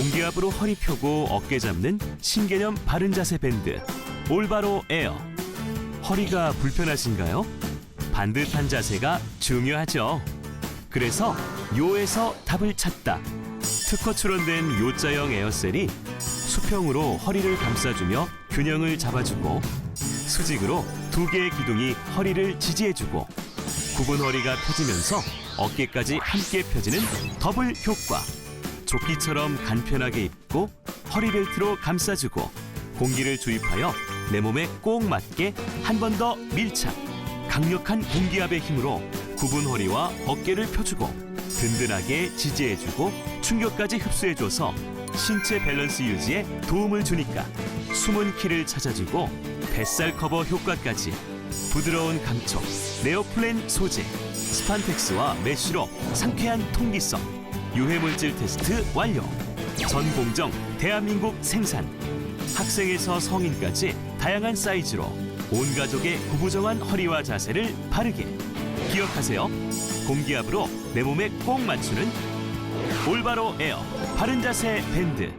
공기압으로 허리 펴고 어깨 잡는 신개념 바른 자세 밴드 올바로 에어. 허리가 불편하신가요? 반듯한 자세가 중요하죠. 그래서 요에서 답을 찾다. 특허 출원된 요자형 에어셀이 수평으로 허리를 감싸주며 균형을 잡아주고 수직으로 두 개의 기둥이 허리를 지지해주고 굽은 허리가 펴지면서 어깨까지 함께 펴지는 더블 효과. 조끼처럼 간편하게 입고 허리벨트로 감싸주고 공기를 주입하여 내 몸에 꼭 맞게 한 번 더 밀착. 강력한 공기압의 힘으로 굽은 허리와 어깨를 펴주고 든든하게 지지해주고 충격까지 흡수해줘서 신체 밸런스 유지에 도움을 주니까 숨은 키를 찾아주고 뱃살 커버 효과까지 부드러운 감촉, 네오플랜 소재, 스판텍스와 메쉬로 상쾌한 통기성, 유해물질 테스트 완료. 전 공정 대한민국 생산. 학생에서 성인까지 다양한 사이즈로 온 가족의 구부정한 허리와 자세를 바르게. 기억하세요. 공기압으로 내 몸에 꼭 맞추는 올바로 에어 바른 자세 밴드.